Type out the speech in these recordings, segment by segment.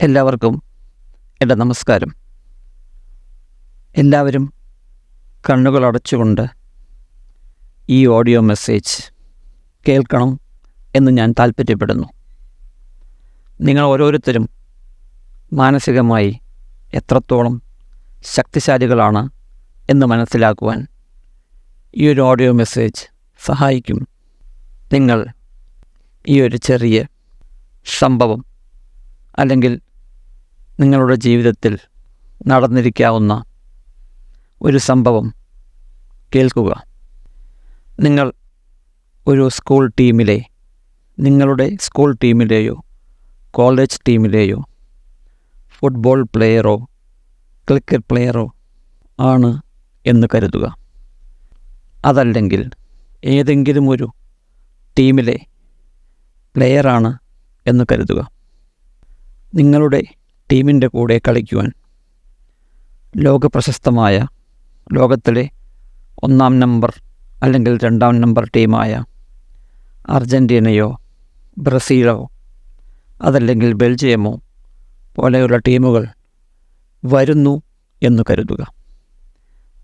എല്ലാവർക്കും എന്റെ നമസ്കാരം. എല്ലാവരും കണ്ണുകൾ അടച്ചുകൊണ്ട് ഈ ഓഡിയോ മെസ്സേജ് കേൾക്കണം എന്ന് ഞാൻ താല്പര്യപ്പെടുന്നു. നിങ്ങൾ ഓരോരുത്തരും മാനസികമായി എത്രത്തോളം ശക്തിശാലികളാണ് എന്ന് മനസ്സിലാക്കുവാൻ ഈ ഒരു ഓഡിയോ മെസ്സേജ് സഹായിക്കും. നിങ്ങൾ ഈ ഒരു ചെറിയ സംഭവം അല്ലെങ്കിൽ നിങ്ങളുടെ ജീവിതത്തിൽ നടന്നിരിക്കാവുന്ന ഒരു സംഭവം കേൾക്കുക. നിങ്ങൾ ഒരു സ്കൂൾ ടീമിലെ നിങ്ങളുടെ സ്കൂൾ ടീമിലെയോ കോളേജ് ടീമിലെയോ ഫുട്ബോൾ പ്ലെയറോ ക്രിക്കറ്റ് പ്ലെയറോ ആണ് എന്ന് കരുതുക. അതല്ലെങ്കിൽ ഏതെങ്കിലും ഒരു ടീമിലെ പ്ലെയറാണ് എന്ന് കരുതുക. നിങ്ങളുടെ ടീമിന്റെ കൂടെ കളിക്കുവാൻ ലോകപ്രശസ്തമായ ലോകത്തിലെ ഒന്നാം നമ്പർ അല്ലെങ്കിൽ രണ്ടാം നമ്പർ ടീമായ അർജന്റീനയോ ബ്രസീലോ അതല്ലെങ്കിൽ ബെൽജിയമോ പോലെയുള്ള ടീമുകൾ വരുന്നു എന്ന് കരുതുക.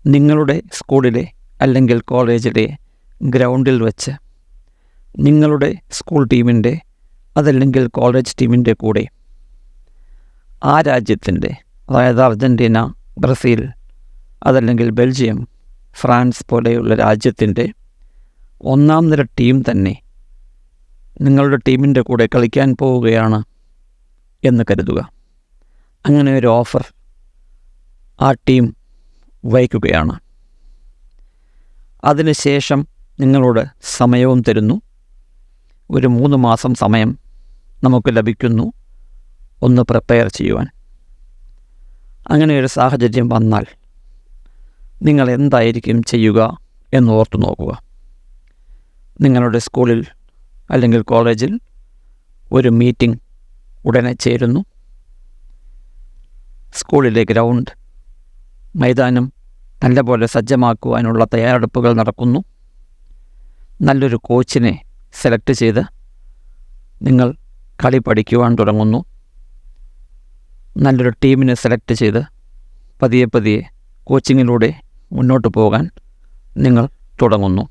നിങ്ങളുടെ സ്കൂളിലെ അല്ലെങ്കിൽ കോളേജിലെ ഗ്രൗണ്ടിൽ വച്ച് നിങ്ങളുടെ സ്കൂൾ ടീമിന്റെ അതല്ലെങ്കിൽ കോളേജ് ടീമിന്റെ കൂടെ ആ രാജ്യത്തിന്റെ അതായത് അർജന്റീന ബ്രസീൽ അതല്ലെങ്കിൽ ബെൽജിയം ഫ്രാൻസ് പോലെയുള്ള രാജ്യത്തിന്റെ ഒന്നാം നിര ടീം തന്നെ നിങ്ങളുടെ ടീമിന്റെ കൂടെ കളിക്കാൻ പോവുകയാണ് എന്ന് കരുതുക. അങ്ങനെ ഒരു ഓഫർ ആ ടീം വഹിക്കുകയാണ്. അതിനുശേഷം നിങ്ങളോട് സമയവും തരുന്നു. ഒരു മൂന്ന് മാസം സമയം നമുക്ക് ലഭിക്കുന്നു. ഒന്ന് പ്രിപ്പയർ ചെയ്യുവാൻ. അങ്ങനെ ഒരു സാഹചര്യം വന്നാൽ നിങ്ങൾ എന്തായിരിക്കും ചെയ്യുക എന്ന് ഓർത്തു നോക്കുക. നിങ്ങളുടെ സ്കൂളിൽ അല്ലെങ്കിൽ കോളേജിൽ ഒരു മീറ്റിംഗ് ഉടനെ ചേരുന്നു. സ്കൂളിലെ ഗ്രൗണ്ട് മൈതാനം നല്ലപോലെ സജ്ജമാക്കുവാനുള്ള തയ്യാറെടുപ്പുകൾ നടക്കുന്നു. നല്ലൊരു കോച്ചിനെ സെലക്ട് ചെയ്ത് നിങ്ങൾ കളി പഠിക്കുവാൻ തുടങ്ങുന്നു. നല്ലൊരു ടീമിനെ സെലക്ട് ചെയ്ത് പതിയെ പതിയെ കോച്ചിങ്ങിലൂടെ മുന്നോട്ട് പോകാൻ നിങ്ങൾ തുടങ്ങുന്നു.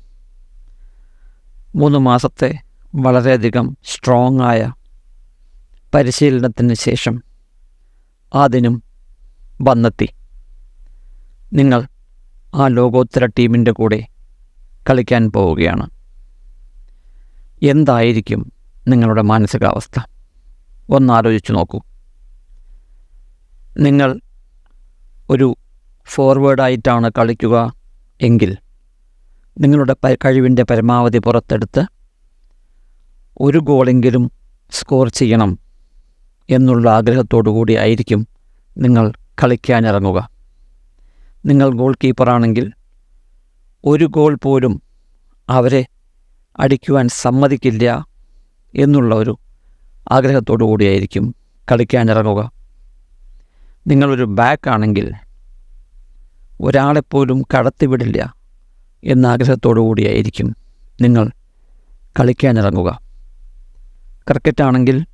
മൂന്ന് മാസത്തെ വളരെയധികം സ്ട്രോങ് ആയ പരിശീലനത്തിന് ശേഷം ആ ദിനം വന്നെത്തി. നിങ്ങൾ ആ ലോകോത്തര ടീമിന്റെ കൂടെ കളിക്കാൻ പോവുകയാണ്. എന്തായിരിക്കും നിങ്ങളുടെ മാനസികാവസ്ഥ? ഒന്നാലോചിച്ച് നോക്കൂ. നിങ്ങൾ ഒരു ഫോർവേഡായിട്ടാണ് കളിക്കുക എങ്കിൽ നിങ്ങളുടെ കഴിവിന്റെ പരമാവധി പുറത്തെടുത്ത് ഒരു ഗോളെങ്കിലും സ്കോർ ചെയ്യണം എന്നുള്ള ആഗ്രഹത്തോടു കൂടി ആയിരിക്കും നിങ്ങൾ കളിക്കാനിറങ്ങുക. നിങ്ങൾ ഗോൾ കീപ്പറാണെങ്കിൽ ഒരു ഗോൾ പോലും അവരെ അടിക്കുവാൻ സമ്മതിക്കില്ല എന്നുള്ള ഒരു ആഗ്രഹത്തോടു കൂടിയായിരിക്കും കളിക്കാനിറങ്ങുക. നിങ്ങളൊരു ബാക്ക് ആണെങ്കിൽ ഒരാളെപ്പോലും കടത്തിവിടില്ല എന്ന ആഗ്രഹത്തോടു കൂടിയായിരിക്കും നിങ്ങൾ കളിക്കാനിറങ്ങുക. ക്രിക്കറ്റാണെങ്കിൽ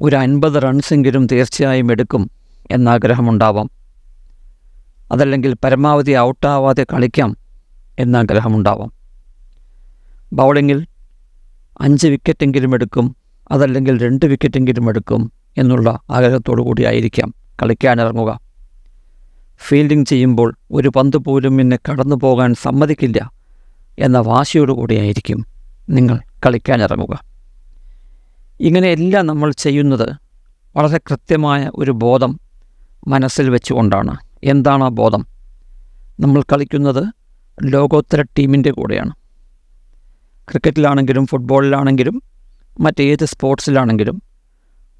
ഒരു അൻപത് റൺസെങ്കിലും തീർച്ചയായും എടുക്കും എന്നാഗ്രഹമുണ്ടാവാം അതല്ലെങ്കിൽ പരമാവധി ഔട്ടാവാതെ കളിക്കാം എന്നാഗ്രഹമുണ്ടാവാം ബൗളിങ്ങിൽ അഞ്ച് വിക്കറ്റെങ്കിലും എടുക്കും അതല്ലെങ്കിൽ രണ്ട് വിക്കറ്റെങ്കിലും എടുക്കും എന്നുള്ള ആഗ്രഹത്തോടു കൂടിയായിരിക്കാം കളിക്കാനിറങ്ങുക. ഫീൽഡിംഗ് ചെയ്യുമ്പോൾ ഒരു പന്ത് പോലും എന്നെ കടന്നു പോകാൻ സമ്മതിക്കില്ല എന്ന വാശിയോടു കൂടിയായിരിക്കും നിങ്ങൾ കളിക്കാനിറങ്ങുക. ഇങ്ങനെയെല്ലാം നമ്മൾ ചെയ്യുന്നത് വളരെ കൃത്യമായ ഒരു ബോധം മനസ്സിൽ വെച്ചുകൊണ്ടാണ്. എന്താണ് ആ ബോധം? നമ്മൾ കളിക്കുന്നത് ലോകോത്തര ടീമിന്റെ കൂടെയാണ്. ക്രിക്കറ്റിലാണെങ്കിലും ഫുട്ബോളിലാണെങ്കിലും മറ്റേത് സ്പോർട്സിലാണെങ്കിലും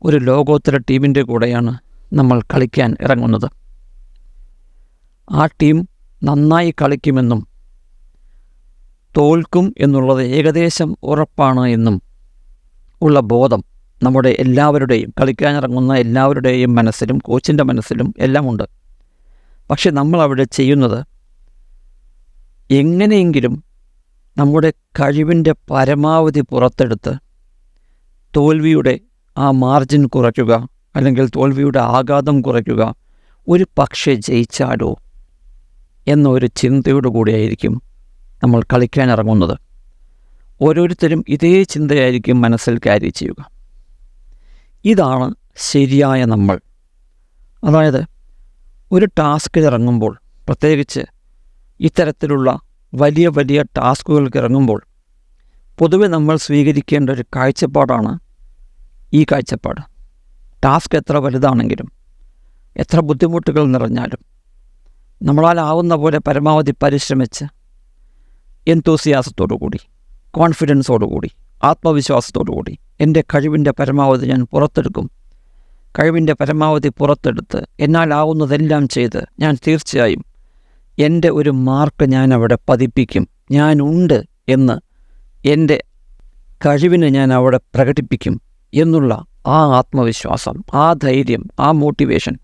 ഒരു ലോകോത്തര ടീമിന്റെ കൂടെയാണ് നമ്മൾ കളിക്കാൻ ഇറങ്ങുന്നത്. ആ ടീം നന്നായി കളിക്കുമെന്നും തോൽക്കും എന്നുള്ളത് ഏകദേശം ഉറപ്പാണ് എന്നും ഉള്ള ബോധം നമ്മുടെ എല്ലാവരുടെയും കളിക്കാനിറങ്ങുന്ന എല്ലാവരുടെയും മനസ്സിലും കോച്ചിന്റെ മനസ്സിലും എല്ലാമുണ്ട്. പക്ഷെ നമ്മൾ അവിടെ ചെയ്യുന്നത് എങ്ങനെയെങ്കിലും നമ്മുടെ കഴിവിന്റെ പരമാവധി പുറത്തെടുത്ത് തോൽവിയുടെ ആ മാർജിൻ കുറയ്ക്കുക അല്ലെങ്കിൽ തോൽവിയുടെ ആഘാതം കുറയ്ക്കുക ഒരു പക്ഷേ ജയിച്ചാലോ എന്നൊരു ചിന്തയോടു കൂടിയായിരിക്കും നമ്മൾ കളിക്കാൻ ഇറങ്ങുന്നത്. ഓരോരുത്തരും ഇതേ ചിന്തയായിരിക്കും മനസ്സിൽ ക്യാരി ചെയ്യുക. ഇതാണ് ശരിയായ നമ്മൾ. അതായത് ഒരു ടാസ്കിൽ ഇറങ്ങുമ്പോൾ പ്രത്യേകിച്ച് ഇത്തരത്തിലുള്ള വലിയ വലിയ ടാസ്കുകൾക്ക് ഇറങ്ങുമ്പോൾ പൊതുവെ നമ്മൾ സ്വീകരിക്കേണ്ട ഒരു കാഴ്ചപ്പാടാണ് ഈ കാഴ്ചപ്പാട്. ടാസ്ക് എത്ര വലുതാണെങ്കിലും എത്ര ബുദ്ധിമുട്ടുകൾ നിറഞ്ഞാലും നമ്മളാലാവുന്ന പോലെ പരമാവധി പരിശ്രമിച്ച് കൂടി കോൺഫിഡൻസോടുകൂടി ആത്മവിശ്വാസത്തോടുകൂടി എന്റെ കഴിവിന്റെ പരമാവധി ഞാൻ പുറത്തെടുക്കും. കഴിവിന്റെ പരമാവധി പുറത്തെടുത്ത് എന്നാലാവുന്നതെല്ലാം ചെയ്ത് ഞാൻ തീർച്ചയായും എന്റെ ഒരു മാർക്ക് ഞാൻ അവിടെ പതിപ്പിക്കും. ഞാനുണ്ട് എന്ന് എന്റെ കഴിവിനെ ഞാൻ അവിടെ പ്രകടിപ്പിക്കും. എന്നുള്ള ആ ആത്മവിശ്വാസം ആ ധൈര്യം ആ മോട്ടിവേഷൻ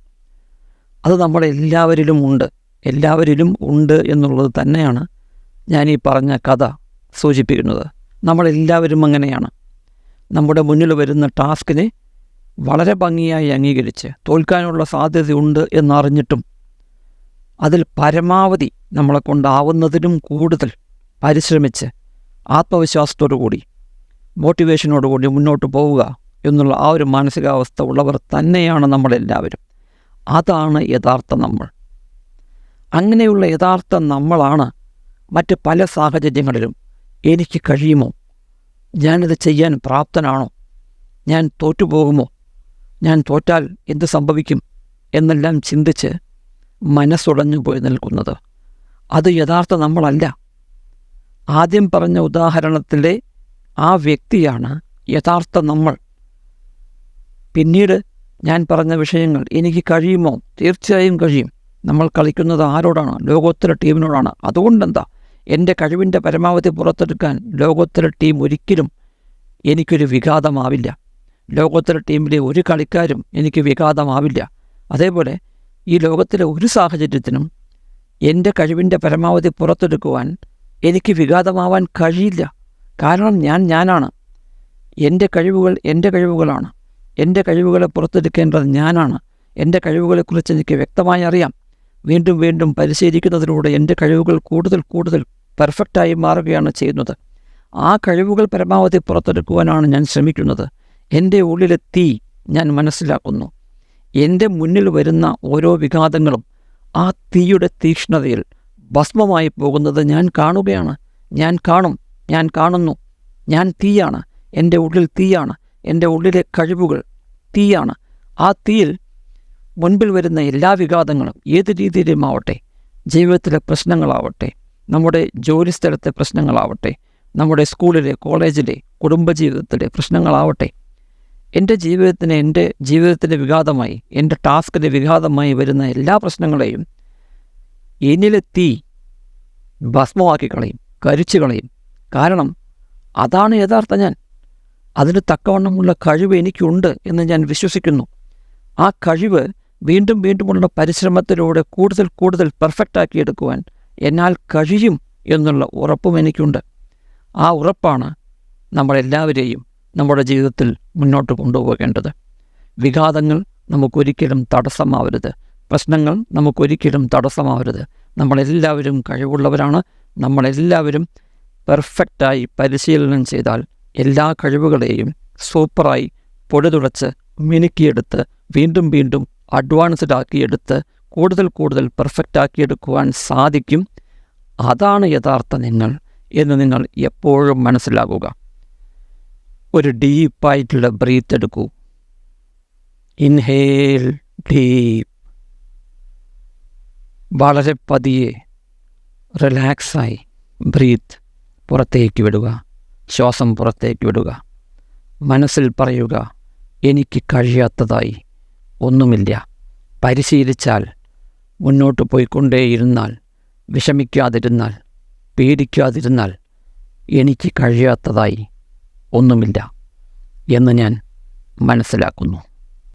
അത് നമ്മളെല്ലാവരിലും ഉണ്ട്. എല്ലാവരിലും ഉണ്ട് എന്നുള്ളത് തന്നെയാണ് ഞാൻ ഈ പറഞ്ഞ കഥ സൂചിപ്പിക്കുന്നത്. നമ്മളെല്ലാവരും അങ്ങനെയാണ്. നമ്മുടെ മുന്നിൽ വരുന്ന ടാസ്കിനെ വളരെ ഭംഗിയായി അംഗീകരിച്ച് തോൽക്കാനുള്ള സാധ്യതയുണ്ട് എന്നറിഞ്ഞിട്ടും അതിൽ പരമാവധി നമ്മളെ കൊണ്ടാവുന്നതിനും കൂടുതൽ പരിശ്രമിച്ച് ആത്മവിശ്വാസത്തോടു കൂടി മോട്ടിവേഷനോടുകൂടി മുന്നോട്ട് പോവുക എന്നുള്ള ആ ഒരു മാനസികാവസ്ഥ ഉള്ളവർ തന്നെയാണ് നമ്മളെല്ലാവരും. അതാണ് യഥാർത്ഥ നമ്മൾ. അങ്ങനെയുള്ള യഥാർത്ഥ നമ്മളാണ് മറ്റ് പല സാഹചര്യങ്ങളിലും എനിക്ക് കഴിയുമോ? ഞാനിത് ചെയ്യാൻ പ്രാപ്തനാണോ? ഞാൻ തോറ്റുപോകുമോ? ഞാൻ തോറ്റാൽ എന്ത് സംഭവിക്കും? എന്നെല്ലാം ചിന്തിച്ച് മനസ്സുടഞ്ഞു പോയി നിൽക്കുന്നത് അത് യഥാർത്ഥ നമ്മളല്ല. ആദ്യം പറഞ്ഞ ഉദാഹരണത്തിലെ ആ വ്യക്തിയാണ് യഥാർത്ഥ നമ്മൾ. പിന്നീട് ഞാൻ പറഞ്ഞ വിഷയങ്ങൾ എനിക്ക് കഴിയുമോ? തീർച്ചയായും കഴിയും. നമ്മൾ കളിക്കുന്നത് ആരോടാണ്? ലോകോത്തര ടീമിനോടാണ്. അതുകൊണ്ടെന്താ? എന്റെ കഴിവിന്റെ പരമാവധി പുറത്തെടുക്കാൻ ലോകോത്തര ടീം ഒരിക്കലും എനിക്കൊരു വിഘാതമാവില്ല. ലോകോത്തര ടീമിലെ ഒരു കളിക്കാരും എനിക്ക് വിഘാതമാവില്ല. അതേപോലെ ഈ ലോകത്തിലെ ഒരു സാഹചര്യത്തിനും എന്റെ കഴിവിന്റെ പരമാവധി പുറത്തെടുക്കുവാൻ എനിക്ക് വിഘാതമാവാൻ കഴിയില്ല. കാരണം ഞാൻ ഞാനാണ്. എന്റെ കഴിവുകൾ എന്റെ കഴിവുകളാണ്. എന്റെ കഴിവുകളെ പുറത്തെടുക്കേണ്ടത് ഞാനാണ്. എന്റെ കഴിവുകളെക്കുറിച്ച് എനിക്ക് വ്യക്തമായി അറിയാം. വീണ്ടും വീണ്ടും പരിശീലിക്കുന്നതിലൂടെ എന്റെ കഴിവുകൾ കൂടുതൽ കൂടുതൽ പെർഫെക്റ്റായി മാറുകയാണ് ചെയ്യുന്നത്. ആ കഴിവുകൾ പരമാവധി പുറത്തെടുക്കുവാനാണ് ഞാൻ ശ്രമിക്കുന്നത്. എന്റെ ഉള്ളിലെ തീ ഞാൻ മനസ്സിലാക്കുന്നു. എന്റെ മുന്നിൽ വരുന്ന ഓരോ വിഘാതങ്ങളും ആ തീയുടെ തീക്ഷ്ണതയിൽ ഭസ്മമായി പോകുന്നത് ഞാൻ കാണുകയാണ്. ഞാൻ കാണും. ഞാൻ കാണുന്നു. ഞാൻ തീയാണ്. എന്റെ ഉള്ളിൽ തീയാണ്. എന്റെ ഉള്ളിലെ കഴിവുകൾ തീയാണ്. ആ തീയിൽ മുൻപിൽ വരുന്ന എല്ലാ വിഘാതങ്ങളും ഏത് രീതിയിലും ആവട്ടെ ജീവിതത്തിലെ പ്രശ്നങ്ങളാവട്ടെ നമ്മുടെ ജോലിസ്ഥലത്തെ പ്രശ്നങ്ങളാവട്ടെ നമ്മുടെ സ്കൂളിലെ കോളേജിലെ കുടുംബജീവിതത്തിലെ പ്രശ്നങ്ങളാവട്ടെ എന്റെ ജീവിതത്തിന് എന്റെ ജീവിതത്തിന്റെ വിഘാതമായി എന്റെ ടാസ്കിന്റെ വിഘാതമായി വരുന്ന എല്ലാ പ്രശ്നങ്ങളെയും എന്നിലെ തീ ഭസ്മമാക്കി കളയും കരിച്ചു കളയും. കാരണം അതാണ് യഥാർത്ഥ ഞാൻ. അതിന് തക്കവണ്ണമുള്ള കഴിവ് എനിക്കുണ്ട് എന്ന് ഞാൻ വിശ്വസിക്കുന്നു. ആ കഴിവ് വീണ്ടും വീണ്ടുമുള്ള പരിശ്രമത്തിലൂടെ കൂടുതൽ കൂടുതൽ പെർഫെക്റ്റാക്കി എടുക്കുവാൻ എന്നാൽ കഴിയും എന്നുള്ള ഉറപ്പും എനിക്കുണ്ട്. ആ ഉറപ്പാണ് നമ്മളെല്ലാവരെയും നമ്മുടെ ജീവിതത്തിൽ മുന്നോട്ട് കൊണ്ടുപോകേണ്ടത്. വിഘാതങ്ങൾ നമുക്കൊരിക്കലും തടസ്സമാവരുത്. പ്രശ്നങ്ങൾ നമുക്കൊരിക്കലും തടസ്സമാവരുത്. നമ്മളെല്ലാവരും കഴിവുള്ളവരാണ്. നമ്മളെല്ലാവരും പെർഫെക്റ്റായി പരിശീലനം ചെയ്താൽ എല്ലാ കഴിവുകളെയും സൂപ്പറായി പൊടിതുടച്ച് മിനുക്കിയെടുത്ത് വീണ്ടും വീണ്ടും അഡ്വാൻസ്ഡ് ആക്കിയെടുത്ത് കൂടുതൽ കൂടുതൽ പെർഫെക്റ്റ് ആക്കിയെടുക്കുവാൻ സാധിക്കും. അതാണ് യഥാർത്ഥ നിങ്ങൾ എന്ന് നിങ്ങൾ എപ്പോഴും മനസ്സിലാകുക ഒരു ഡീപ്പായിട്ടുള്ള ബ്രീത്ത് എടുക്കൂ. ഇൻഹേൽ ഡീപ്പ് വളരെ പതിയെ റിലാക്സായി ബ്രീത്ത് പുറത്തേക്ക് വിടുക. ശ്വാസം പുറത്തേക്ക് വിടുക. മനസ്സിൽ പറയുക എനിക്ക് കഴിയാത്തതായി. ഒന്നുമില്ല. പരിശീലിച്ചാൽ മുന്നോട്ട് പോയിക്കൊണ്ടേയിരുന്നാൽ വിഷമിക്കാതിരുന്നാൽ പേടിക്കാതിരുന്നാൽ എനിക്ക് കഴിയാത്തതായി. ഒന്നുമില്ല എന്ന് ഞാൻ മനസ്സിലാക്കുന്നു.